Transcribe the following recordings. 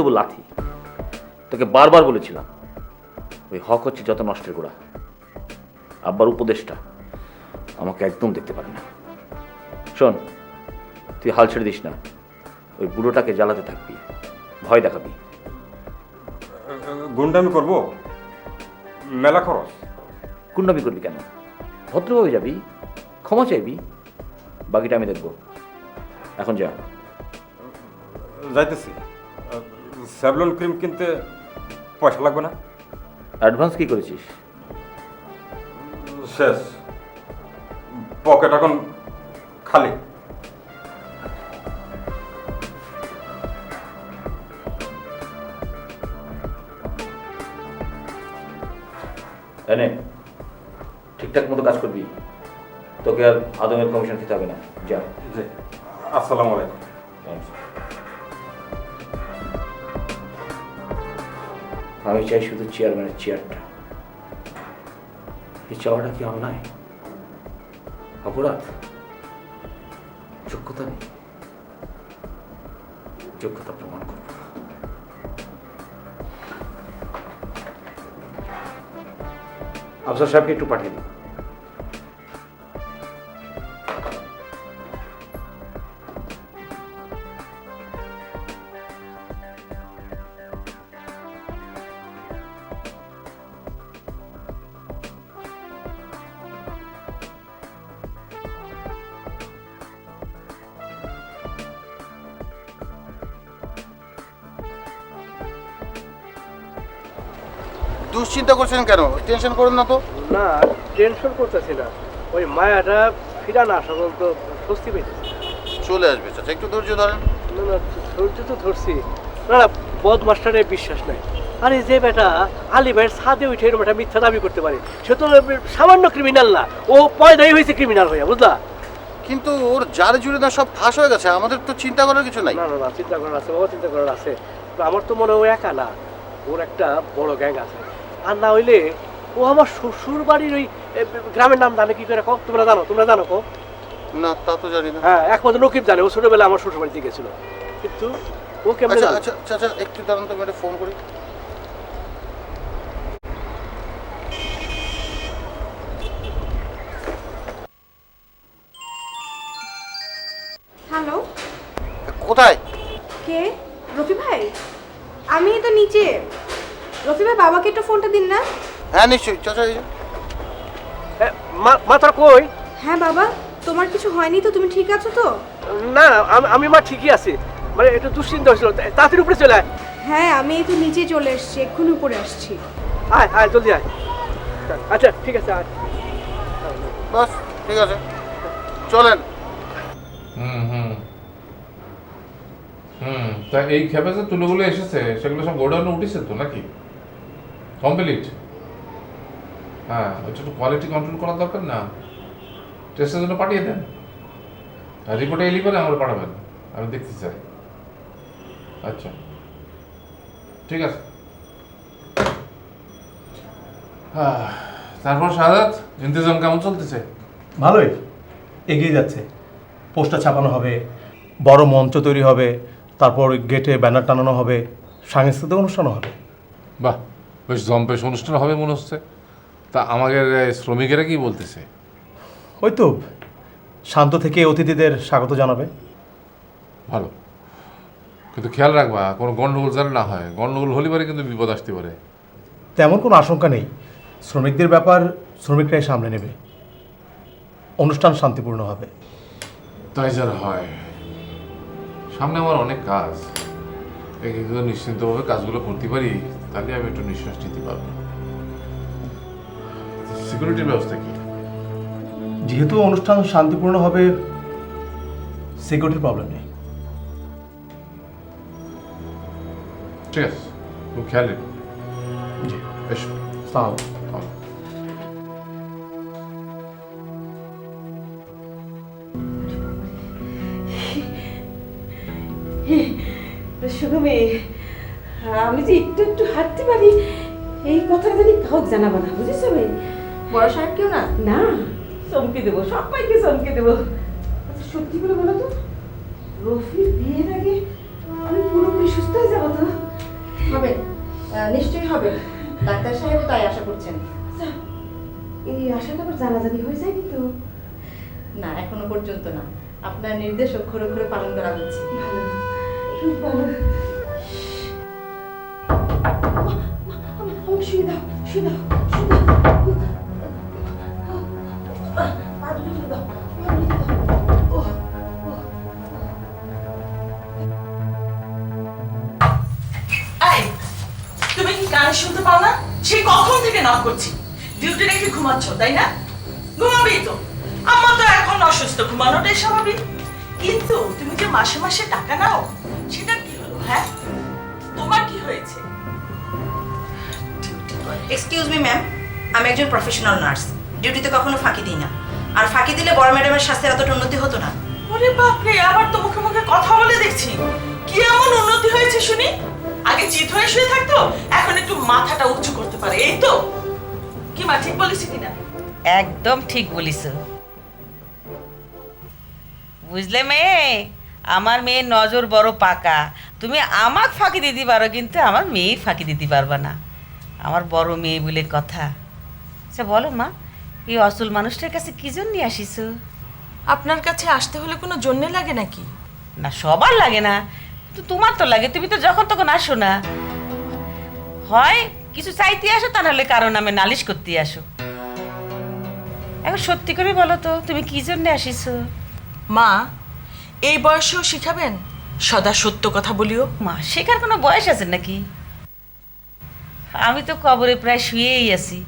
তবু লাথি। তোকে বারবার বলেছিলাম ওই হক হচ্ছে যত নষ্টের গোড়া। আব্বার উপদেশটা আমাকে একদম দেখতে পারে না। শোন তুই হাল ছেড়ে দিস না। ওই বুড়োটাকে জ্বালাতে থাকবি ভয় দেখাবি। গুন্ডামি করব? মেলা খরচ। কুণ্ডামি করবি কেন? ভদ্রভাবে যাবি ক্ষমা চাইবি বাকিটা আমি দেখব। এখন যা। যাইতেছি। স্যাভলন ক্রিম কিনতে পয়সা লাগবে না? অ্যাডভান্স কি করেছিস? শেষ। পকেট এখন খালি। এনে ঠিকঠাক মতো কাজ করবি। তোকে আর আদমের কমিশন খেতে হবে না। যা। আসসালামু আলাইকুম। আমি চাই শুধু চেয়ারম্যানের চেয়ারটা এই চাওয়াটা কি অন্যায়? অপরাধ? যোগ্যতা নেই। যোগ্যতা প্রমাণ করব। আফসার সাহেবকে একটু পাঠিয়ে দিন। দুশ্চিন্তা করছেন কেন? টেনশন করুন না তো। না টেনশন করতেছি না। ওই মায়াটা ফিরা না আসা পর্যন্ত স্বস্তি পেয়েছে। চলে আসবে চাচা। একটু ধৈর্য ধরেন। না না ধৈর্য তো ধরছি। না না বদ মাস্টারের বিশ্বাস নাই। আরে যে বেটা আলী ভাইয়ের ছাদে উঠে এরকম একটা মিথ্যা দাবি করতে পারে সে তো সামান্য ক্রিমিনাল না। ও পয়দাই হয়েছে ক্রিমিনাল হইয়া বুঝলা? কিন্তু ওর যার জুড়ে না সব ফাঁস হয়ে গেছে। আমাদের তো চিন্তা করার কিছু নাই। না না না চিন্তা করার আছে বাবা চিন্তা করার আছে। তো আমার তো মনে হয় ও একা না। ওর একটা বড় গ্যাং আছে। আর না হইলে ও আমার শ্বশুর বাড়ির ওই গ্রামের নাম জানে কি করে কো তোমরা জানো তোমরা জানো কো না তা তো জানি না। হ্যাঁ একমাত্র নকিব জানে ও ছোটবেলা আমার শ্বশুর বাড়িতে গেছিল। কিন্তু ও কেমন আচ্ছা আচ্ছা চাচা একটু দাঁড়ান তো আমি একটা ফোন করি। হ্যালো। কোথায়? কে? রফি ভাই? আমি তো নিচে। রফি ভাই বাবাকে একটু ফোনটা দিন না। হ্যাঁ নিশ্চয়ই। চাচা এই যে। মাথা কই? হ্যাঁ বাবা তোমার কিছু হয়নি তো? তুমি ঠিক আছো তো? না আমি- মা ঠিকই আছি। মানে একটু দুশ্চিন্তা হয়েছিল। তাড়াতাড়ি উপরে চলে আয়। হ্যাঁ আমি এই তো নিচে চলে এসেছি এক্ষুনি উপরে আসছি। আয় আয় জলদি আয়। আচ্ছা ঠিক আছে আয়। বাস ঠিক আছে। চলেন। হুম হুম। হুম তা এই খেপে তুলোগুলো এসেছে সেগুলো সব গোডাউনে উঠেছে তো নাকি? কমপ্লিট? হ্যাঁ ওইটা একটু কোয়ালিটি কন্ট্রোল করার দরকার না। টেস্টের জন্য পাঠিয়ে দেন। আর রিপোর্টে এলি পরে আমার পাঠাবেন। আমি দেখতে চাই। আচ্ছা। ঠিক আছে। আহ, তারপর সাদাত ইন্তজাম কেমন চলতেছে? ভালোই। এগিয়ে যাচ্ছে। পোস্টার ছাপানো হবে বড় মঞ্চ তৈরি হবে তারপর গেটে ব্যানার টানানো হবে সাংস্কৃতিক অনুষ্ঠানও হবে। বাহ। বেশ জম্পেশ অনুষ্ঠান হবে মনে হচ্ছে। তা আমাদের শ্রমিকেরা কি বলতেছে? ওই তো শান্ত থেকে অতিথিদের স্বাগত জানাবে। ভালো। কিন্তু খেয়াল রাখবা কোনো গণ্ডগোল যেন না হয়। গণ্ডগোল হলে পারে কিন্তু বিপদ আসতে পারে। তেমন কোনো আশঙ্কা নেই। শ্রমিকদের ব্যাপার শ্রমিকরাই সামনে নেবে। অনুষ্ঠান শান্তিপূর্ণ হবে। তাই যার হয় সামনে আমার অনেক কাজ। নিশ্চিন্তভাবে কাজগুলো করতে পারি। তাহলে আমি একটু নিঃশ্বাস নিতে পারব। সিকিউরিটির ব্যবস্থা কি? যেহেতু অনুষ্ঠান শান্তিপূর্ণ হবে সিকিউরিটির প্রবলেম নেই। ঠিক আছে খেয়াল রেখো জি। এসো সালাম আমি যে একটু একটু হাঁটতে পারি এই কথা জানি কাউকে জানাব না বুঝেছ ভাই? বড় সাহেব কেউ না? না। চমকে দেবো সবাইকে চমকে দেবো। আচ্ছা সত্যি করে বলো তো রফির বিয়ের আগে আমি পুরোপুরি সুস্থ হয়ে যাব তো? হবে নিশ্চয়ই হবে। ডাক্তার সাহেবও তাই আশা করছেন। এই আশাটা আবার জানাজানি হয়ে যায়নি তো? না এখনও পর্যন্ত না। আপনার নির্দেশ অক্ষরে অক্ষরে পালন করা হচ্ছে। ভালো খুব ভালো। আমাকে তুমি কি কানে শুনতে পাও না? সেই কখন থেকে নক করছি? ডিউটি রেখে ঘুমাচ্ছ, তাই না? ঘুমাবেই তো। আমার তো এখন অসুস্থ, ঘুমানোটাই স্বাভাবিক। কিন্তু তুমি যে মাসে মাসে টাকা নাও, সেটা এক্সকিউজ মি ম্যাম আমি একজন প্রফেশনাল নার্স ডিউটিতে কখনো ফাঁকি দিই না। আর ফাঁকি দিলে বড় ম্যাডামের স্বাস্থ্যের এতটা উন্নতি হতো না। ওরে বাপরে আবার তো মুখে মুখে কথা বলে দেখছি। কি এমন উন্নতি হয়েছে শুনি? আগে চিত হয়ে শুয়ে থাকতো এখন একটু মাথাটা উঁচু করতে পারে। এই তো। কি মা ঠিক বলেছি কিনা? একদম ঠিক বলিস বুঝলে মেয়ে? আমার মেয়ের নজর বড় পাকা। তুমি আমাকে ফাঁকি দিতে পারো কিন্তু আমার মেয়ে ফাঁকি দিতে পারবা না। আমার বড় মেয়ে বলে কথা। আচ্ছা বলো মা এই অসল মানুষটার কাছে কি জন্য আসিস? আপনার কাছে আসতে হলে কোনো জন্যে লাগে নাকি? না সবার লাগে না। তোমার তো লাগে তুমি তো যখন তখন আসো না। হয় কিছু চাইতে আসো তা নাহলে কারও নামে নালিশ করতে আসো। এখন সত্যি করে বলো তো তুমি কি জন্য আসিছো মা এই বয়সেও শিখাবেন? সদা সত্য কথা বলিও। মা শেখার কোনো বয়স আছে নাকি? আমি তো কবরে প্রায় শুয়েই আছি।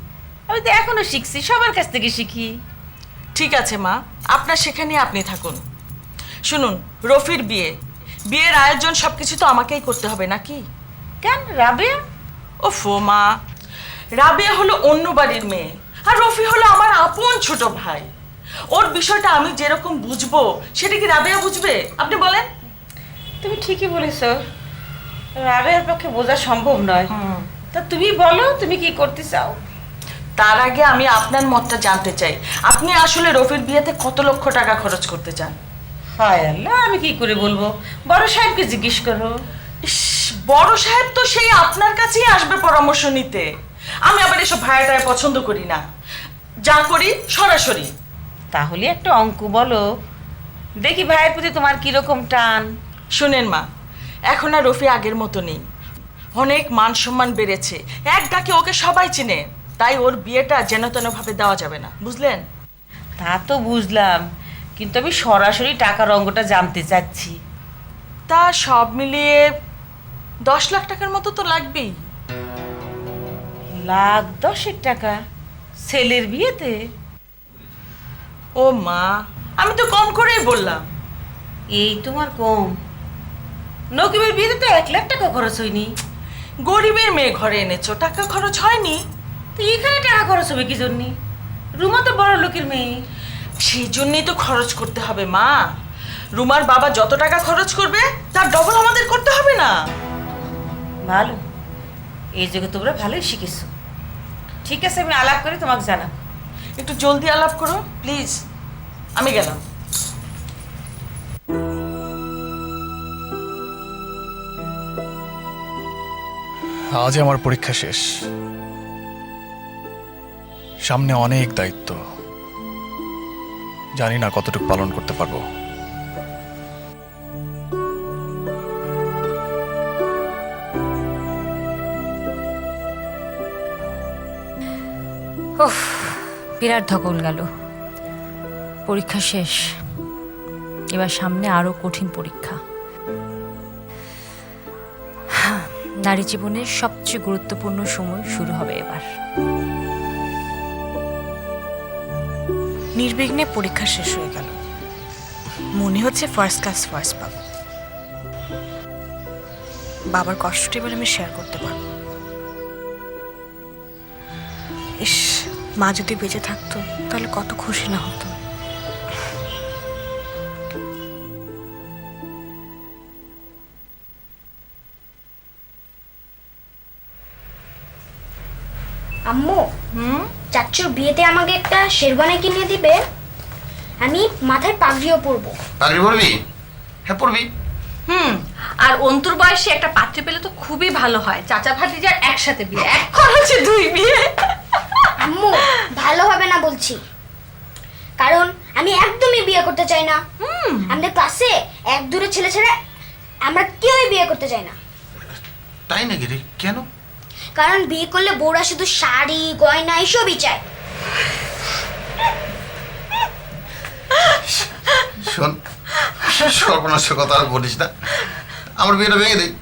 আমি তো এখনও শিখছি সবার কাছ থেকে শিখি। ঠিক আছে মা আপনার সেখানে আপনি থাকুন। শুনুন রফির বিয়ে। বিয়ের আয়োজন সবকিছু তো আমাকেই করতে হবে নাকি? কেন রাবেয়া? ও ফো মা রাবিয়া হলো অন্য বাড়ির মেয়ে আর রফি হলো আমার আপন ছোট ভাই। ওর বিষয়টা আমি যেরকম বুঝব সেটা কি রাবেয়া বুঝবে? আপনি বলেন। তুমি ঠিকই বলেছ। রাবেয়ার পক্ষে বোঝা সম্ভব নয়। তা তুমি বলো তুমি কি করতে চাও? তার আগে আমি আপনার মতটা জানতে চাই। আপনি আসলে রফির বিয়েতে কত লক্ষ টাকা খরচ করতে চান? হায় আল্লাহ আমি কি করে বলব? বড় সাহেবকে জিজ্ঞেস করো। ইস, বড় সাহেব তো সেই আপনার কাছেই আসবে পরামর্শ নিতে। আমি আবার এসব ভাড়াটায় পছন্দ করি না। যা করি সরাসরি। তাহলে একটা অঙ্ক বলো। দেখি ভাইয়ের প্রতি তোমার কীরকম টান। শুনেন মা এখন আর রফি আগের মতো নেই। অনেক মান সম্মান বেড়েছে। এক ডাকে ওকে সবাই চিনে। তাই ওর বিয়েটা যেন তেন ভাবে দেওয়া যাবে না। বুঝলেন? তা তো বুঝলাম। কিন্তু আমি সরাসরি টাকার অঙ্কটা জানতে চাচ্ছি। তা সব মিলিয়ে দশ লাখ টাকার মতো তো লাগবেই। লাখ দশেক টাকা? ছেলের বিয়েতে? ও মা আমি তো কম করেই বললাম। এই তোমার কম। নকিবের বিয়েতে তো এক লাখ টাকা খরচ হয়নি। গরিবের মেয়ে ঘরে এনেছো টাকা খরচ হয়নি? তো এখানে টাকা খরচ হবে কি জন্যে? রুমা তো বড় লোকের মেয়ে। সেই জন্যই তো খরচ করতে হবে মা। রুমার বাবা যত টাকা খরচ করবে তার ডবল আমাদের করতে হবে না। ভালো এই যুগে তোমরা ভালোই শিখেছো। ঠিক আছে আমি আলাপ করে তোমাকে জানাব। একটু জলদি আলাপ করো প্লিজ আমি গেলাম। আজ আমার পরীক্ষা শেষ। সামনে অনেক দায়িত্ব। জানি না কতটুকু পালন করতে পারব। বিরাট ধকল গেল। পরীক্ষা শেষ। এবার সামনে আরও কঠিন পরীক্ষা। নারী জীবনের সবচেয়ে গুরুত্বপূর্ণ সময় শুরু হবে এবার। নির্বিঘ্নে পরীক্ষা শেষ হয়ে গেল। মনে হচ্ছে ফার্স্ট ক্লাস ফার্স্ট পাবো। বাবার কষ্টটা এবার আমি শেয়ার করতে পারব। ইস, মা যদি বেঁচে থাকতো, তাহলে কত খুশি না হতো। আম্মু চাচ্চুর বিয়েতে আমাকে একটা শেরবানি কিনে দিবে। আমি মাথায় পাগড়িও পরবো। পাগড়ি পরবি? হ্যাঁ পরবি। হুম আর অন্তর বয়সে একটা পাত্র পেলে তো খুবই ভালো হয়। চাচা ভাতিজার একসাথে বিয়ে এক খরচে দুই বিয়ে। আম্মু ভালো হবে না বলছি। কারণ আমি একদমই বিয়ে করতে চাই না। হুম। আমাদের ক্লাসে এক দূরে ছেলে ছেড়ে আমরা কেউই বিয়ে করতে চাই না। তাই নাকি রে? কেন? কারণ বিয়ে করলে বউরা শুধু শাড়ি গয়না এসবই চায়। শোন সর্বনাশের কথা আর বলিস না। আমার বিয়েটা ভেঙে দিই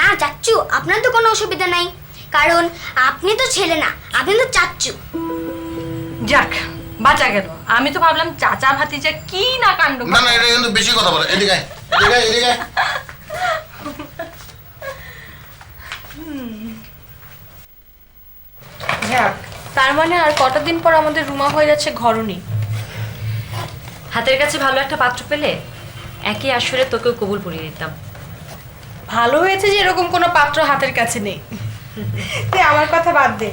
না চাচ্চু আপনার তো কোনো অসুবিধা নাই। কারণ আপনি তো ছেলে না আপনি তো চাচ্চু। যাক বাঁচা গেল। আমি তো ভাবলাম চাচা ভাতিজা কি না কাণ্ড না না এটা কিন্তু বেশি কথা বলে। এদিকে এদিকে এদিকে আয়। যাক তার মানে আর কটা দিন পর আমাদের রুমা হয়ে যাচ্ছে ঘরণী? হাতের কাছে ভালো একটা পাত্র পেলে একই আসরে তোকেও কবুল পরিয়ে দিতাম। ভালো হয়েছে যে এরকম কোনো পাত্র হাতের কাছে নেই। তুই আমার কথা বাদ দে।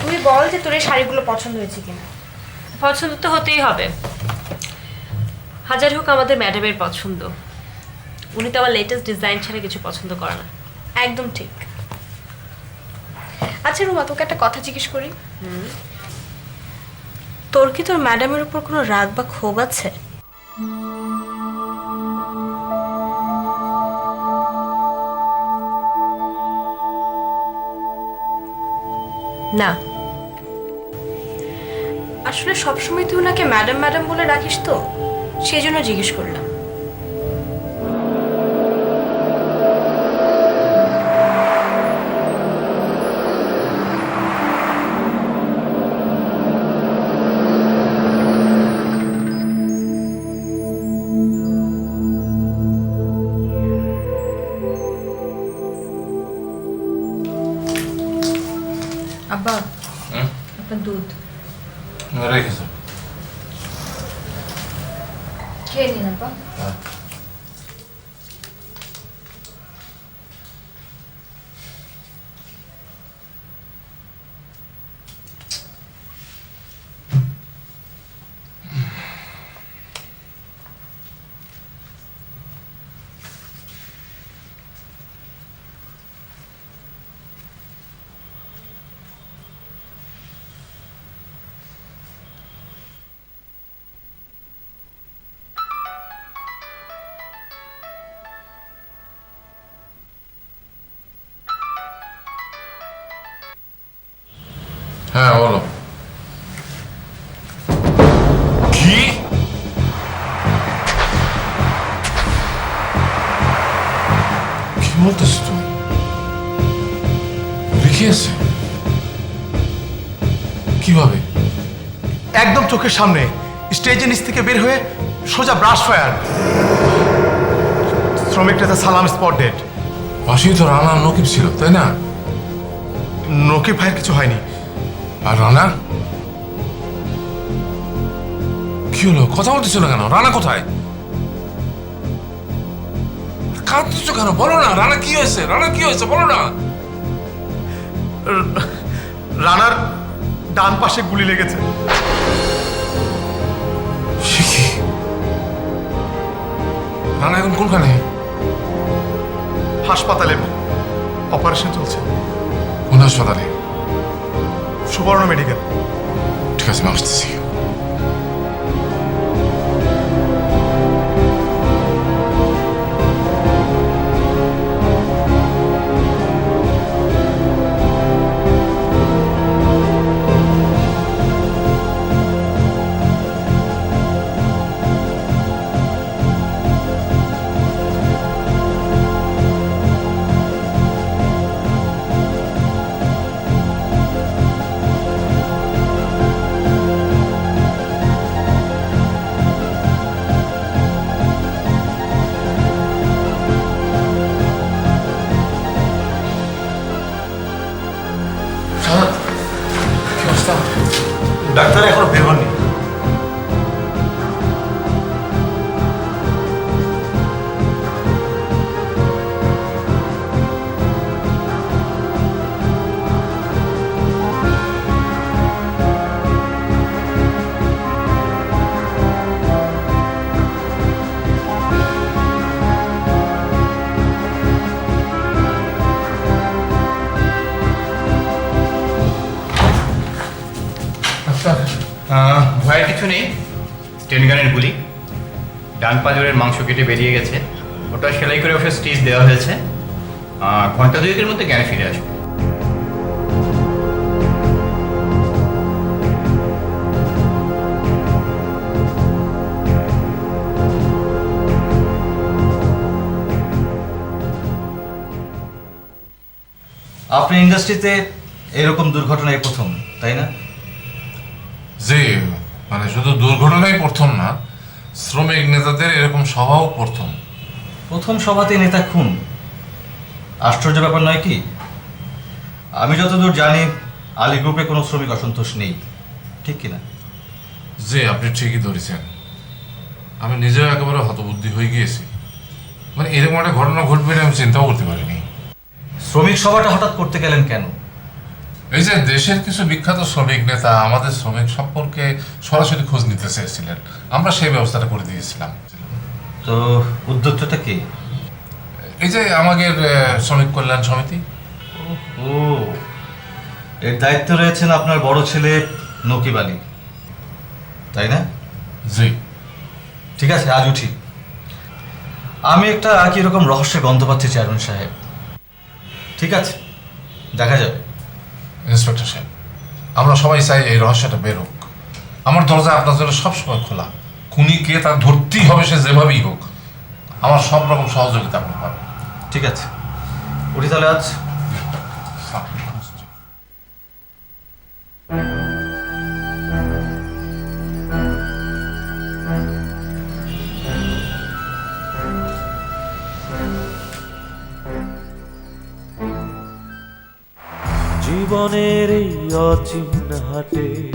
তুই বল যে তোর এই শাড়িগুলো পছন্দ হয়েছে কিনা। পছন্দ তো হতেই হবে। হাজার হোক আমাদের ম্যাডামের পছন্দ। উনি তো আমার লেটেস্ট ডিজাইন ছাড়া কিছু পছন্দ করে না। একদম ঠিক। আচ্ছা রুমা তোকে একটা কথা জিজ্ঞেস করি। তোর কি তোর ম্যাডামের উপর কোনো রাগ বা ক্ষোভ আছে? না। আসলে সবসময় তুই ওনাকে ম্যাডাম ম্যাডাম বলে রাখিস তো। সেই জন্য জিজ্ঞেস করলাম। হ্যাঁ বলো। কি? কি বলতেছো তুমি? রিকি কীভাবে? একদম চোখের সামনে স্টেজের নিচ থেকে বের হয়ে সোজা ব্রাশ ফায়ার শ্রমিকটাতে সালাম স্পট ডেট পাশেই তো রানা নকিব ছিল তাই না? নকিব ভাইয়ের কিছু হয়নি। আর রানা? কি হলো? কথা বলতেছো না কেন? রানা কোথায়? কাঁদতেছো কেন? বলো না রানা কি হয়েছে? রানা কি হয়েছে? বলো না। রানার ডান পাশে গুলি লেগেছে। রানা এখন কোনখানে? হাসপাতালে অপারেশন চলছে। কোন হাসপাতালে? সুবর্ণ মেডিকেল। ঠিক আছে আমি আসতেছি। ভয়ের কিছু নেই। স্টেন গানের গুলি। ডান পাঁজরের মাংস কেটে বেরিয়ে গেছে। ওটা সেলাই করে ওষুধ স্টিচ দেওয়া হয়েছে। আর ঘণ্টা দুয়েকের মধ্যে জ্ঞানে ফিরে আসবে। আপনি ইন্ডাস্ট্রিতে এরকম দুর্ঘটনা এই প্রথম তাই না? যে মানে শুধু দুর্ঘটনাই প্রথম না শ্রমিক নেতাদের এরকম সভাও প্রথম। প্রথম সভাতে নেতা খুন। আশ্চর্য ব্যাপার নয় কি? আমি যতদূর জানি আলী গ্রুপে কোনো শ্রমিক অসন্তোষ নেই। ঠিক কিনা? যে আপনি ঠিকই ধরেছেন। আমি নিজেও একেবারে হতবুদ্ধি হয়ে গিয়েছি। মানে এরকম একটা ঘটনা ঘটবে আমি চিন্তাও করতে পারিনি। শ্রমিক সভাটা হঠাৎ করতে গেলেন কেন? এই যে দেশের কিছু বিখ্যাত শ্রমিক নেতা আমাদের শ্রমিক সম্পর্কে সরাসরি খোঁজ নিতে চেয়েছিলেন। আমরা সেই ব্যবস্থাটা করে দিয়েছিলাম। তো উদ্যোক্তাটা কে? এই যে আমাদের শ্রমিক কল্যাণ সমিতি। ও এর দায়িত্ব রয়েছেন আপনার বড় ছেলে নকিব আলী। তাই না? জি। ঠিক আছে আজ উঠি। আমি একটা কি রকম রহস্যের গন্ধ পাচ্ছি চেয়ারম্যান সাহেব। ঠিক আছে দেখা যাবে। ইন্সপেক্টর সাহেব, আমরা সবাই চাই এই রহস্যটা বের হোক আমার দরজা আপনার জন্য সবসময় খোলা। খুনি কে তার ধরতেই হবে সে যেভাবেই হোক। আমার সব রকম সহযোগিতা আপনি পাবেন। ঠিক আছে। উঠি তাহলে আজ জীবনের এই অচিন হাটে।